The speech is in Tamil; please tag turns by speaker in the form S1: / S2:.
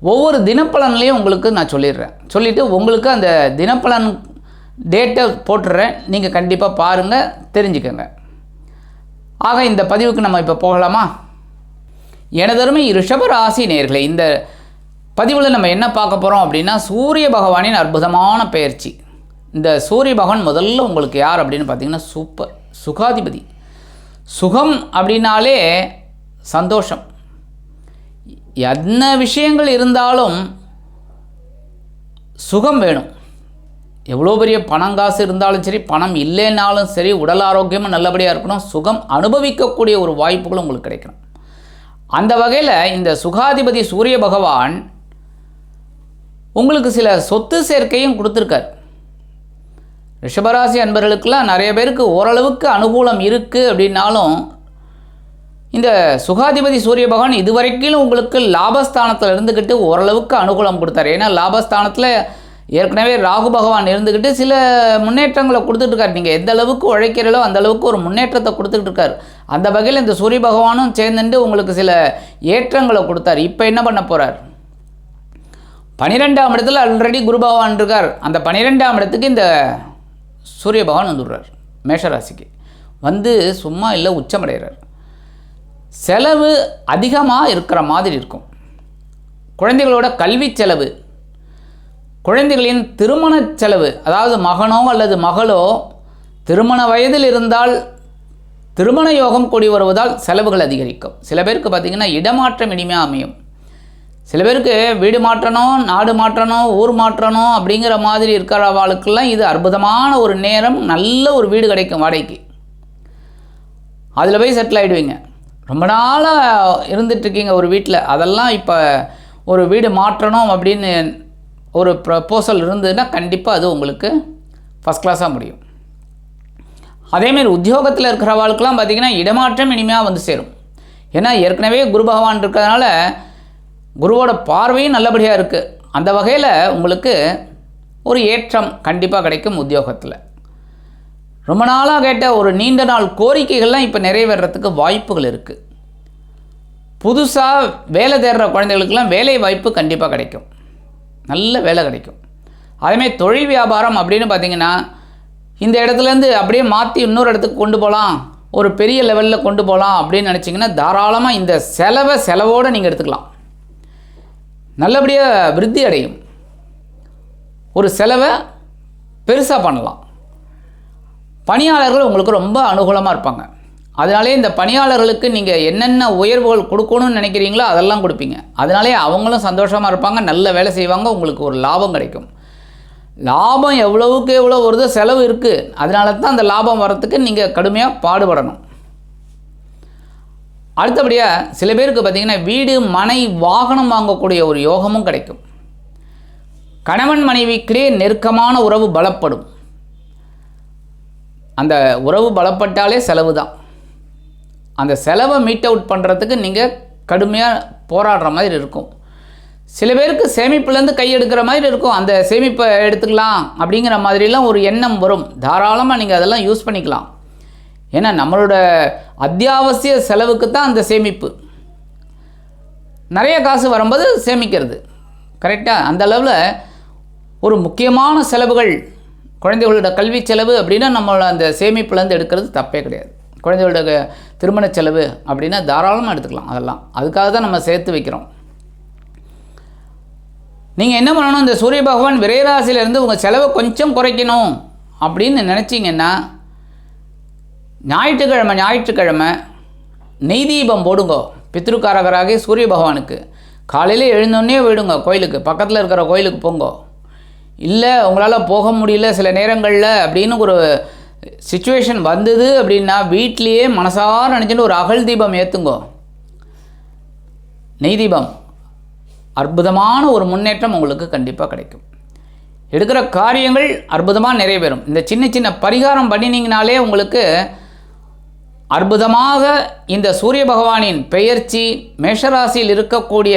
S1: ஒவ்வொரு தினப்பலன்லேயும் உங்களுக்கு நான் சொல்லிடுறேன். சொல்லிவிட்டு உங்களுக்கு அந்த தினப்பலன் டேட்டை போட்டுடுறேன். நீங்கள் கண்டிப்பாக பாருங்கள் தெரிஞ்சுக்கோங்க. ஆக இந்த பதிவுக்கு நம்ம இப்போ போகலாமா? எனதருமை ரிஷப ராசி நேர்களே இந்த பதிவில் நம்ம என்ன பார்க்க போகிறோம் அப்படின்னா சூரிய பகவானின் அற்புதமான பயிற்சி. இந்த சூரிய பகவான் முதல்ல உங்களுக்கு யார் அப்படின்னு பார்த்தீங்கன்னா சூப்பர் சுகாதிபதி. சுகம் அப்படின்னாலே சந்தோஷம். என்ன விஷயங்கள் இருந்தாலும் சுகம் வேணும். எவ்வளோ பெரிய பணம் காசு இருந்தாலும் சரி பணம் இல்லைன்னாலும் சரி உடல் ஆரோக்கியமும் நல்லபடியாக இருக்கணும். சுகம் அனுபவிக்கக்கூடிய ஒரு வாய்ப்புகளும் உங்களுக்கு கிடைக்கணும். அந்த வகையில் இந்த சுகாதிபதி சூரிய பகவான் உங்களுக்கு சில சொத்து சேர்க்கையும் கொடுத்துருக்கார். ரிஷபராசி அன்பர்களுக்கெல்லாம் நிறைய பேருக்கு ஓரளவுக்கு அனுகூலம் இருக்குது அப்படின்னாலும் இந்த சுகாதிபதி சூரிய பகவான் இதுவரைக்கும் உங்களுக்கு லாபஸ்தானத்தில் இருந்துக்கிட்டு ஓரளவுக்கு அனுகூலம் கொடுத்தாரு. ஏன்னா லாபஸ்தானத்தில் ஏற்கனவே ராகு பகவான் இருந்துக்கிட்டு சில முன்னேற்றங்களை கொடுத்துட்ருக்காரு. நீங்கள் எந்த அளவுக்கு உழைக்கிறீங்களோ அந்த அளவுக்கு ஒரு முன்னேற்றத்தை கொடுத்துட்டு இருக்காரு அந்த வகையில் இந்த சூரிய பகவானும் சேர்ந்துட்டு உங்களுக்கு சில ஏற்றங்களை கொடுத்தாரு. இப்போ என்ன பண்ண போகிறார் பனிரெண்டாம் இடத்துல ஆல்ரெடி குரு பகவான் இருக்கார். அந்த பன்னிரெண்டாம் இடத்துக்கு இந்த சூரிய பகவான் வந்துடுறார். மேஷராசிக்கு. வந்து சும்மா இல்லை உச்சமடைகிறார். செலவு அதிகமாக இருக்கிற மாதிரி இருக்கும். குழந்தைகளோட கல்வி செலவு குழந்தைகளின் திருமண செலவு அதாவது மகனோ அல்லது மகளோ திருமண வயதில் இருந்தால் திருமண யோகம் கூடி வருவதால் செலவுகள் அதிகரிக்கும். சில பேருக்கு பார்த்திங்கன்னா இடமாற்றம் இனிமையாக அமையும். சில பேருக்கு வீடு மாற்றணும் நாடு மாற்றணும் ஊர் மாற்றணும் அப்படிங்கிற மாதிரி இருக்கிறவாளுக்கெல்லாம் இது அற்புதமான ஒரு நேரம் நல்ல ஒரு வீடு கிடைக்கும் வாடகைக்கு. அதில் போய் செட்டில் ஆகிடுவீங்க ரொம்ப நாளாக இருந்துட்டுருக்கீங்க ஒரு வீட்டில் அதெல்லாம் இப்போ ஒரு வீடு மாற்றணும் அப்படின்னு ஒரு ப்ரப்போசல் இருந்ததுன்னா கண்டிப்பாக அது உங்களுக்கு ஃபஸ்ட் கிளாஸாக முடியும். அதேமாரி உத்தியோகத்தில் இருக்கிறவாளுக்கெல்லாம் பார்த்திங்கன்னா இடமாற்றம் இனிமையாக வந்து சேரும். ஏன்னா ஏற்கனவே குரு பகவான் இருக்கிறதுனால குருவோட பார்வையும் நல்லபடியாக இருக்குது அந்த வகையில் உங்களுக்கு ஒரு ஏற்றம் கண்டிப்பாக கிடைக்கும் உத்தியோகத்தில். ரொம்ப நாளாக கேட்ட ஒரு நீண்ட நாள் கோரிக்கைகள்லாம் இப்போ நிறைவேறத்துக்கு வாய்ப்புகள் இருக்குது புதுசாக வேலை தேடுற குழந்தைகளுக்கெல்லாம் வேலை வாய்ப்பு கண்டிப்பாக கிடைக்கும். நல்ல வேலை கிடைக்கும். அதேமாதிரி தொழில் வியாபாரம் அப்படின்னு பார்த்தீங்கன்னா இந்த இடத்துலேருந்து அப்படியே மாற்றி இன்னொரு இடத்துக்கு கொண்டு போகலாம் ஒரு பெரிய லெவலில் கொண்டு போகலாம் அப்படின்னு நினச்சிங்கன்னா தாராளமாக இந்த செலவை செலவோடு நீங்கள் எடுத்துக்கலாம். நல்லபடியாக விருத்தி அடையும். ஒரு செலவை பெருசாக பண்ணலாம். பணியாளர்கள் உங்களுக்கு ரொம்ப அனுகூலமாக இருப்பாங்க. அதனாலே இந்த பணியாளர்களுக்கு நீங்கள் என்னென்ன உயர்வுகள் கொடுக்கணும்னு நினைக்கிறீங்களோ அதெல்லாம் கொடுப்பீங்க. அதனாலே அவங்களும் சந்தோஷமாக இருப்பாங்க நல்ல வேலை செய்வாங்க உங்களுக்கு ஒரு லாபம் கிடைக்கும். லாபம் எவ்வளவுக்கு எவ்வளோ வருதோ செலவு இருக்குது அதனால தான் அந்த லாபம் வரத்துக்கு நீங்கள் கடுமையாக பாடுபடணும். அடுத்தபடியாக சில பேருக்கு பார்த்திங்கன்னா வீடு மனை வாகனம் வாங்கக்கூடிய ஒரு யோகமும் கிடைக்கும். கணவன் மனைவிக்கிடையே நெருக்கமான உறவு பலப்படும். அந்த உறவு பலப்பட்டாலே செலவு தான் அந்த செலவை மீட் அவுட் பண்ணுறதுக்கு நீங்கள் கடுமையாக போராடுற மாதிரி இருக்கும். சில பேருக்கு சேமிப்புலேருந்து கை எடுக்கிற மாதிரி இருக்கும். அந்த சேமிப்பை எடுத்துக்கலாம் அப்படிங்கிற மாதிரிலாம் ஒரு எண்ணம் வரும். தாராளமாக நீங்கள் அதெல்லாம் யூஸ் பண்ணிக்கலாம். ஏன்னா நம்மளோட அத்தியாவசிய செலவுக்கு தான் அந்த சேமிப்பு. நிறைய காசு வரும்போது சேமிக்கிறது. கரெக்டாக அந்த அளவில் ஒரு முக்கியமான செலவுகள் குழந்தைகளோட கல்வி செலவு அப்படின்னா நம்மளோட அந்த சேமிப்புலேருந்து எடுக்கிறது தப்பே கிடையாது. குழந்தைகளோட திருமண செலவு அப்படின்னா தாராளமாக எடுத்துக்கலாம் அதெல்லாம். அதுக்காக தான் நம்ம சேர்த்து வைக்கிறோம். நீங்கள் என்ன பண்ணணும்? இந்த சூரிய பகவான் விரைராசிலேருந்து உங்கள் செலவை கொஞ்சம் குறைக்கணும் அப்படின்னு நினச்சிங்கன்னா ஞாயிற்றுக்கிழமை ஞாயிற்றுக்கிழமை நெய் தீபம் போடுங்கோ. பித்ருக்காரகராகி சூரிய பகவானுக்கு. காலையில் எழுந்தோடனே போயிடுங்க கோயிலுக்கு. பக்கத்தில் இருக்கிற கோயிலுக்கு போங்கோ. இல்லை உங்களால் போக முடியல சில நேரங்களில் அப்படின்னு ஒரு சுச்சுவேஷன் வந்தது அப்படின்னா வீட்லேயே மனசார நினச்சிட்டு ஒரு அகல் தீபம் ஏற்றுங்கோ நெய் தீபம். அற்புதமான ஒரு முன்னேற்றம் உங்களுக்கு கண்டிப்பாக கிடைக்கும். எடுக்கிற காரியங்கள் அற்புதமாக நிறைவேறும். இந்த சின்ன சின்ன பரிகாரம் பண்ணினீங்கனாலே உங்களுக்கு அற்புதமாக இந்த சூரிய பகவானின் பெயர்ச்சி மேஷராசியில் இருக்கக்கூடிய